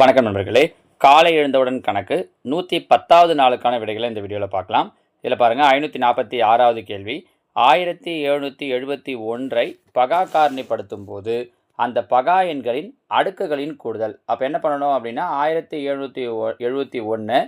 வணக்கம் நண்பர்களே. காலை எழுந்தவுடன் கணக்கு. நூற்றி பத்தாவது நாளுக்கான விடைகளை இந்த வீடியோவில் பார்க்கலாம். இதில் பாருங்கள் ஐநூற்றி நாற்பத்தி ஆறாவது கேள்வி. ஆயிரத்தி எழுநூற்றி எழுபத்தி ஒன்றை பகா காரணிப்படுத்தும் போது அந்த பகா எண்களின் அடுக்குகளின் கூடுதல். அப்போ என்ன பண்ணணும் அப்படின்னா ஆயிரத்தி எழுநூற்றி எழுபத்தி ஒன்று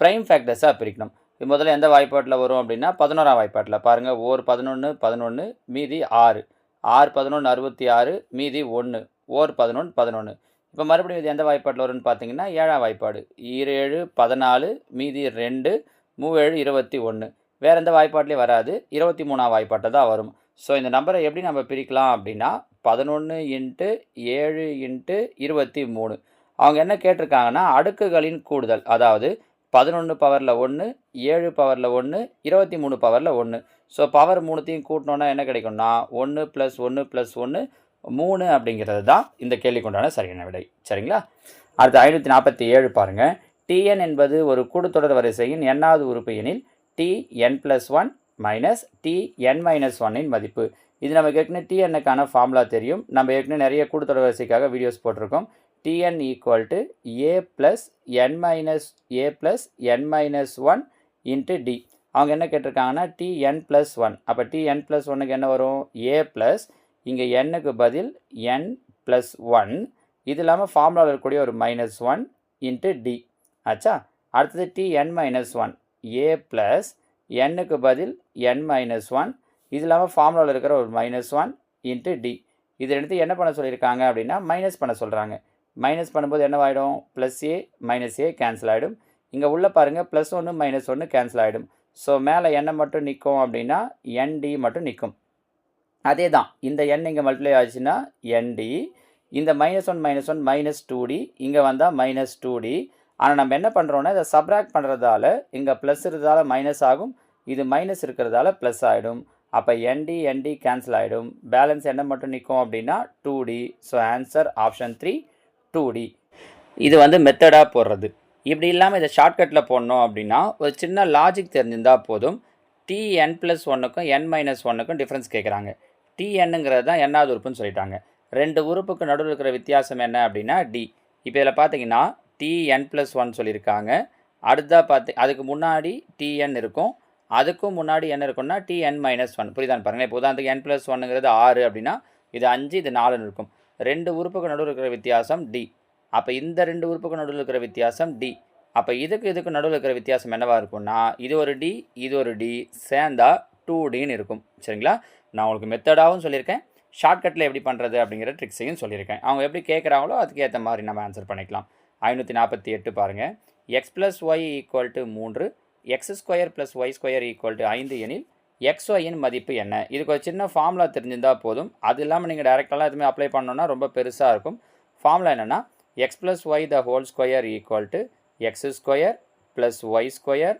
ப்ரைம் ஃபேக்டர்ஸாக பிரிக்கணும். இது முதல்ல எந்த வாய்ப்பாட்டில் வரும் அப்படின்னா பதினோராம் வாய்ப்பாட்டில். பாருங்கள் ஓர் பதினொன்று பதினொன்று மீதி ஆறு. ஆறு பதினொன்று அறுபத்தி ஆறு மீதி ஒன்று ஓர் பதினொன்று பதினொன்று இப்போ மறுபடியும் இது எந்த வாய்ப்பாட்டில் வரும்னு பார்த்தீங்கன்னா ஏழாம் வாய்ப்பாடு. ஈரேழு பதினாலு மீதி ரெண்டு மூவேழு இருபத்தி ஒன்று வேறு எந்த வாய்ப்பாட்லேயும் வராது. இருபத்தி மூணாம் வாய்ப்பாட்டை தான் வரும். ஸோ இந்த நம்பரை எப்படி நம்ம பிரிக்கலாம் அப்படின்னா பதினொன்று இன்ட்டு ஏழு இன்ட்டு இருபத்தி மூணு. அவங்க என்ன கேட்டிருக்காங்கன்னா அடுக்குகளின் கூடுதல். அதாவது பதினொன்று பவரில் ஒன்று ஏழு பவரில் ஒன்று இருபத்தி மூணு பவரில் ஒன்று ஸோ பவர் மூணுத்தையும் கூட்டினோன்னா என்ன கிடைக்கும்னா ஒன்று ப்ளஸ் ஒன்று ப்ளஸ் ஒன்று மூணு அப்படிங்கிறது தான் இந்த கேள்விக்குண்டான சரியான விடை. சரிங்களா? அடுத்து ஐநூற்றி நாற்பத்தி ஏழு பாருங்கள் டிஎன் என்பது ஒரு கூடுத்தொடர் வரிசையின் எண்ணாவது உறுப்பு எனில் T N plus one minus T N minus ஒன்னின் மதிப்பு. இது நமக்கு ஏற்கனவே டிஎன்னுக்கான ஃபார்முலா தெரியும். நம்ம ஏற்கனவே நிறைய கூடுத்தொடர் வரிசைக்காக வீடியோஸ் போட்டிருக்கோம். TN equal to A plus N minus A plus N minus one into T அவங்க என்ன கேட்டிருக்காங்கன்னா டிஎன் ப்ளஸ் ஒன் அப்போ டிஎன் ப்ளஸ் ஒன்னுக்கு என்ன வரும்? ஏ ப்ளஸ் இங்கே எண்ணுக்கு பதில் என் ப்ளஸ் ஒன் இது இல்லாமல் ஃபார்முலாவில் இருக்கக்கூடிய ஒரு மைனஸ் ஒன் இன்ட்டு டி ஆச்சா? அடுத்தது T N minus one A plus எண்ணுக்கு பதில் என் மைனஸ் ஒன் இது இல்லாமல் ஃபார்முலாவில் இருக்கிற ஒரு மைனஸ் ஒன் இன்ட்டு டி இது எடுத்து என்ன பண்ண சொல்லியிருக்காங்க அப்படின்னா மைனஸ் பண்ண சொல்கிறாங்க மைனஸ் பண்ணும்போது என்னவாயிடும்? Plus A minus A cancel ஆகிடும் இங்கே உள்ளே பாருங்கள் ப்ளஸ் ஒன்று மைனஸ் ஒன்று கேன்சல் ஆகிடும் ஸோ மேலே என்ன மட்டும் நிற்கும் அப்படின்னா என்டி மட்டும் நிற்கும் அதே தான் இந்த எண் இங்கே மல்டிப்ளை ஆச்சுன்னா என்டி இந்த minus one minus one minus two T இங்கே வந்தால் மைனஸ் டூ டி ஆனால் நம்ம என்ன பண்ணுறோன்னா இதை சப்ராக்ட் பண்ணுறதால இங்கே ப்ளஸ் இருக்கிறதால மைனஸ் ஆகும். இது மைனஸ் இருக்கிறதால ப்ளஸ் ஆகிடும் அப்போ என்டி என்டி கேன்சல் ஆகிடும் பேலன்ஸ் என்ன மட்டும் நிற்கும் அப்படின்னா two T so answer option three two T இது வந்து மெத்தடாக போடுறது. இப்படி இல்லாமல் இதை ஷார்ட்கட்டில் போடணும் அப்படின்னா ஒரு சின்ன லாஜிக் தெரிஞ்சிருந்தால் போதும். டி என் ப்ளஸ் ஒன்றுக்கும் என் மைனஸ் ஒன்றுக்கும் டிஃப்ரென்ஸ் கேட்குறாங்க டிஎன்னுங்கிறது தான் எண்ணாவது உறுப்புன்னு சொல்லிட்டாங்க. ரெண்டு உறுப்புக்கு நடுவில் இருக்கிற வித்தியாசம் என்ன அப்படின்னா டி இப்போ இதில் பார்த்தீங்கன்னா டிஎன் ப்ளஸ் ஒன் சொல்லியிருக்காங்க. அடுத்ததாக பார்த்து அதுக்கு முன்னாடி டிஎன் இருக்கும். அதுக்கும் முன்னாடி என்ன இருக்கும்னா டிஎன் மைனஸ் ஒன் புரியுதான் பாருங்கள் இப்போ உதாரணத்துக்கு என் ப்ளஸ் ஒன்னுங்கிறது ஆறு அப்படின்னா இது அஞ்சு இது நாலுன்னு இருக்கும். ரெண்டு உறுப்புக்கு நடுவில் இருக்கிற வித்தியாசம் டி அப்போ இந்த ரெண்டு உறுப்புக்கு நடுவில் இருக்கிற வித்தியாசம் டி அப்போ இதுக்கு இதுக்கு நடுவில் இருக்கிற வித்தியாசம் என்னவாக இருக்கும்னா இது ஒரு டி இது ஒரு டி சேர்ந்தா டூ டின்னு இருக்கும். சரிங்களா? நான் உங்களுக்கு மெத்தடாகவும் சொல்லியிருக்கேன். ஷார்ட்கட்டில் எப்படி பண்ணுறது அப்படிங்கிற ட்ரிக்ஸையும் சொல்லியிருக்கேன். அவங்க எப்படி கேட்குறாங்களோ அதுக்கேற்ற மாதிரி நம்ம ஆன்சர் பண்ணிக்கலாம். ஐநூற்றி நாற்பத்தி எட்டு பாருங்கள் X plus Y equal to மூன்று. X square plus Y square equal to ஐந்து எனில் எக்ஸ் ஒய்யின் மதிப்பு என்ன? இதுக்கு ஒரு சின்ன ஃபார்முலா தெரிஞ்சிருந்தால் போதும். அது இல்லாமல் நீங்கள் டேரெக்டாலாம் எதுவுமே அப்ளை பண்ணோன்னா ரொம்ப பெருசாக இருக்கும். ஃபார்முலா என்னென்னா X plus Y the whole square equal to X square plus Y square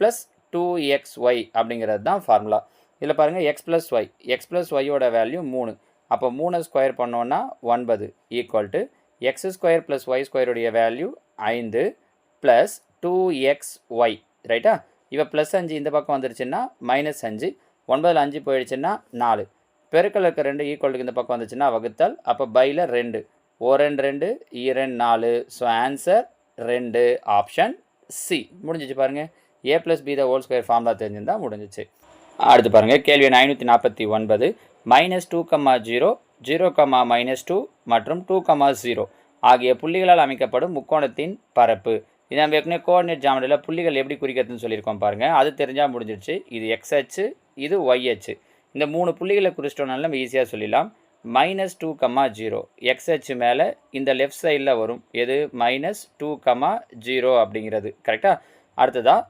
plus two X Y அப்படிங்கிறது தான் ஃபார்முலா இதில் பாருங்கள் X plus Y X plus ஒய்யோட வேல்யூ மூணு. அப்போ மூணு ஸ்கொயர் பண்ணோன்னா ஒன்பது. Equal to X square plus Y ஸ்கொயருடைய value ஐந்து ப்ளஸ் டூ எக்ஸ் ஒய் ரைட்டா இப்போ ப்ளஸ் அஞ்சு இந்த பக்கம் வந்துருச்சுன்னா மைனஸ் அஞ்சு. ஒன்பதில் அஞ்சு போயிடுச்சுன்னா நாலு. பெருக்கல் இருக்க ரெண்டு ஈக்குவலுக்கு இந்த பக்கம் வந்துச்சுன்னா வகுத்தல். அப்போ பையில் ரெண்டு. ஓ ரெண்டு ரெண்டு. ஈ ரெண்டு நாலு. ஸோ ஆன்சர் ரெண்டு. ஆப்ஷன் சி முடிஞ்சிச்சு பாருங்கள் A plus B the whole square formula தெரிஞ்சிருந்தால் முடிஞ்சிச்சு. அடுத்து பாருங்கள் கேள்வி எண் ஐநூற்றி நாற்பத்தி ஒன்பது. Minus two comma zero zero comma minus two மற்றும் டூ கம்மா ஜீரோ ஆகிய புள்ளிகளால் அமைக்கப்படும் முக்கோணத்தின் பரப்பு. இது நம்ம ஏற்கனவே கோஆர்டினேட் ஜாமெட்ரியில் புள்ளிகள் எப்படி குறிக்கிறதுன்னு சொல்லியிருக்கோம் பாருங்கள் அது தெரிஞ்சால் முடிஞ்சிடுச்சு இது எக்ஸ் அச்சு இது ஒய் அச்சு. இந்த மூணு புள்ளிகளை குறிச்சிட்டோம்னால நம்ம ஈஸியாக சொல்லிடலாம். Minus two comma zero X அச்சு மேலே இந்த லெஃப்ட் சைடில் வரும். எது? மைனஸ் டூ கம்மா ஜீரோ அப்படிங்கிறது. கரெக்டாக அடுத்ததாக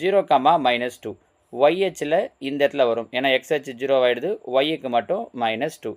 ஜீரோ கம்மா மைனஸ் டூ ஒய்ஹெச்சில் இந்த இடத்துல வரும். ஏன்னா எக்ஸ்ஹெச் ஜீரோ ஆகிடுது ஒய்க்கு மட்டும் மைனஸ் டூ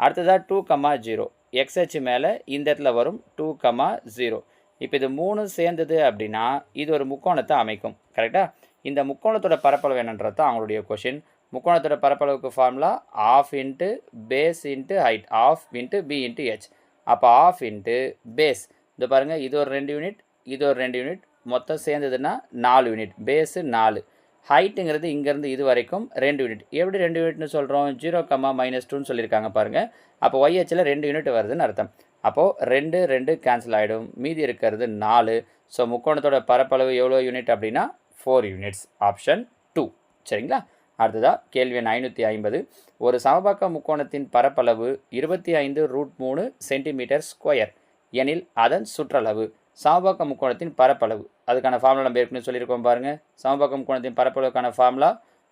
அடுத்ததாக டூ கம்மா ஜீரோ எக்ஸ்ஹெச் மேலே இந்த இடத்துல வரும். டூ கம்மா ஜீரோ இப்போ இது மூணு சேர்ந்தது அப்படின்னா இது ஒரு முக்கோணத்தை அமைக்கும். கரெக்டாக இந்த முக்கோணத்தோட பரப்பளவு என்னன்றது தான் அவங்களுடைய கொஷின் முக்கோணத்தோட பரப்பளவுக்கு formula half into base into height half into B into H அப்போ ஆஃப் இன்ட்டு பேஸ் இது பாருங்கள் இது ஒரு ரெண்டு யூனிட் இது ஒரு ரெண்டு யூனிட் மொத்தம் சேர்ந்ததுன்னா நாலு யூனிட் பேஸு நாலு. ஹைட்டுங்கிறது இங்கேருந்து இது வரைக்கும் ரெண்டு யூனிட் எப்படி ரெண்டு யூனிட்னு சொல்கிறோம் ஜீரோ கம்மா மைனஸ் டூன்னு சொல்லியிருக்காங்க பாருங்கள் அப்போ ஒய்ஹெச்சில் ரெண்டு யூனிட் வருதுன்னு அர்த்தம். அப்போது ரெண்டு ரெண்டு கேன்சல் ஆகிடும் மீதி இருக்கிறது நாலு. ஸோ முக்கோணத்தோட பரப்பளவு எவ்வளோ யூனிட் அப்படின்னா ஃபோர் யூனிட்ஸ் ஆப்ஷன் டூ சரிங்களா? அடுத்ததாக கேள்வி எண் ஐநூற்றி ஐம்பது. ஒரு சமபக்க முக்கோணத்தின் பரப்பளவு இருபத்தி ஐந்து ரூட் மூணு சென்டிமீட்டர் ஸ்கொயர் எனில் அதன் சுற்றளவு. சமபக்க முக்கோணத்தின் பரப்பளவு அதுக்கான ஃபார்முலா நம்ம ஏற்கனவே சொல்லியிருக்கோம் பாருங்கள் சமபக்கம் கோணத்தின் பரப்பளவுக்கான formula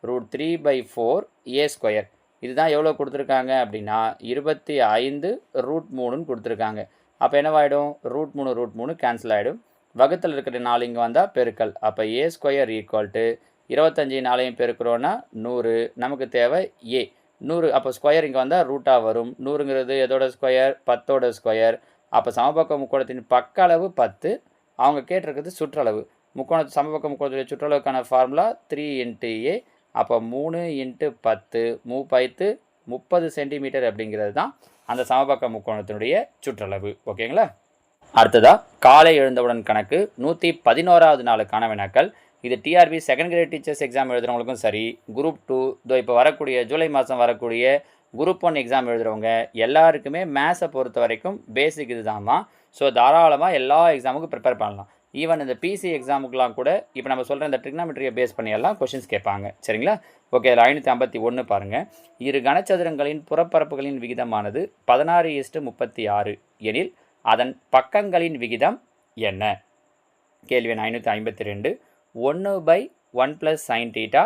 root three by four A square இதுதான் எவ்வளோ கொடுத்துருக்காங்க அப்படின்னா இருபத்தி ஐந்து ரூட் மூணுன்னு கொடுத்துருக்காங்க. அப்போ என்னவாயிடும்? ரூட் மூணு ரூட் மூணு கேன்சல் ஆகிடும் வகுத்தில் இருக்கிற நாலு இங்கே வந்தால் பெருக்கல். அப்போ ஏ ஸ்கொயர் ஈக்குவல் டு இருபத்தஞ்சி நாளையும் பெருக்கிறோன்னா நூறு. நமக்கு தேவை ஏ நூறு அப்போ ஸ்கொயர் இங்கே வந்தால் ரூட்டாக வரும். நூறுங்கிறது எதோட ஸ்கொயர் பத்தோட ஸ்கொயர் அப்போ சமபக்க முக்கோணத்தின் பக்க அளவு பத்து. அவங்க கேட்டிருக்கிறது சுற்றளவு. முக்கோண சமபக்க முக்கோணத்துடைய சுற்றளவுக்கான ஃபார்முலா த்ரீ இன்ட்டு ஏ அப்போ மூணு இன்ட்டு பத்து மூ பைத்து முப்பது சென்டிமீட்டர் அப்படிங்கிறது தான் அந்த சமபக்க முக்கோணத்தினுடைய சுற்றளவு. ஓகேங்களா? அடுத்ததாக காலை எழுந்தவுடன் கணக்கு நூற்றி பதினோராவது நாளுக்கான வினாக்கள் இது TRB second grade teachers exam எழுதுறவங்களுக்கும் சரி குரூப் டூ இதோ இப்போ வரக்கூடிய ஜூலை மாதம் வரக்கூடிய குரூப் ஒன் எக்ஸாம் எழுதுறவங்க எல்லாருக்குமே மேத்ஸை பொறுத்த வரைக்கும் பேசிக் இது தான். ஸோ தாராளமாக எல்லா எக்ஸாமுக்கும் ப்ரிப்பேர் பண்ணலாம். ஈவன் இந்த பிசி எக்ஸாமுக்குலாம் கூட இப்போ நம்ம சொல்கிற இந்த ட்ரிக்னாமெட்ரியை பேஸ் பண்ணி எல்லாம் கொஷின்ஸ் கேட்பாங்க. சரிங்களா? ஓகே அதில் ஐநூற்றி ஐம்பத்தி ஒன்று பாருங்கள் இரு கனச்சதுரங்களின் புறப்பரப்புகளின் விகிதமானது பதினாறு இஸ்ட்டு முப்பத்தி ஆறு எனில் அதன் பக்கங்களின் விகிதம் என்ன? கேள்வி ஐநூற்றி ஐம்பத்தி ரெண்டு. ஒன்று by one plus sine theta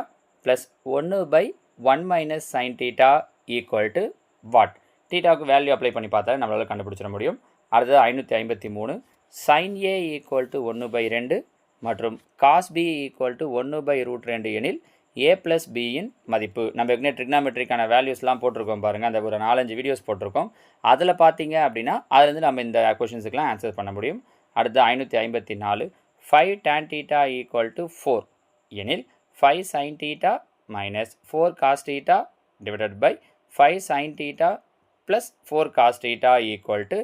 plus ஒன்று by one minus sine theta equal to what டீட்டாவுக்கு value apply பண்ணி பார்த்தா நம்மளால் கண்டுபிடிச்சிட முடியும். அடுத்தது ஐநூற்றி ஐம்பத்தி மூணு. சைன் ஏ ஈக்குவல் டு ஒன்று பை ரெண்டு மற்றும் காஸ் பி ஈக்குவல் டு ஒன்று பை ரூட் ரெண்டு எனில் ஏ ப்ளஸ் பியின் மதிப்பு. நம்ம ஏற்கனவே ட்ரிக்னாமெட்ரிக்கான வேல்யூஸ்லாம் போட்டிருக்கோம் பாருங்கள் அந்த ஒரு நாலஞ்சு வீடியோஸ் போட்டிருக்கோம். அதில் பார்த்தீங்க அப்படின்னா அதுலேருந்து நம்ம இந்த கொஷின்ஸுக்கெலாம் ஆன்சர் பண்ண முடியும். அடுத்து ஐநூற்றி ஐம்பத்தி நாலு. Five tan theta equal to four எனில் five sine theta minus four cos theta divided by five sine theta plus four cos theta equal to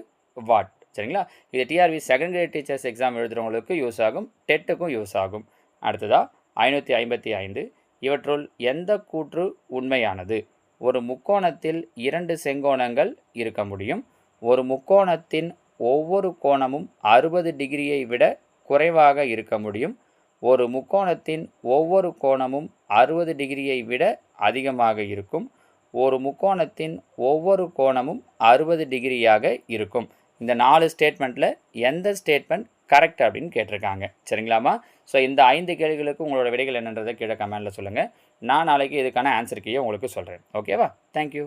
what சரிங்களா? இது TRB second grade teachers exam எழுதுகிறவங்களுக்கு use ஆகும் டெட்டுக்கும் use ஆகும். அடுத்ததாக ஐநூற்றி ஐம்பத்தி ஐந்து. இவற்றுள் எந்த கூற்று உண்மையானது? ஒரு முக்கோணத்தில் இரண்டு செங்கோணங்கள் இருக்க முடியும். ஒரு முக்கோணத்தின் ஒவ்வொரு கோணமும் அறுபது டிகிரியை விட குறைவாக இருக்க முடியும். ஒரு முக்கோணத்தின் ஒவ்வொரு கோணமும் அறுபது டிகிரியை விட அதிகமாக இருக்கும். ஒரு முக்கோணத்தின் ஒவ்வொரு கோணமும் அறுபது டிகிரியாக இருக்கும். இந்த நாலு ஸ்டேட்மெண்ட்டில் எந்த ஸ்டேட்மெண்ட் கரெக்ட் அப்படின்னு கேட்டிருக்காங்க. சரிங்களாமா ஸோ இந்த ஐந்து கேள்விகளுக்கு உங்களோட விடைகள் என்னன்றதை கீழே கமெண்டில் சொல்லுங்கள் நான் நாளைக்கு இதுக்கான ஆன்சர் கீயை உங்களுக்கு சொல்கிறேன் ஓகேவா தேங்க்யூ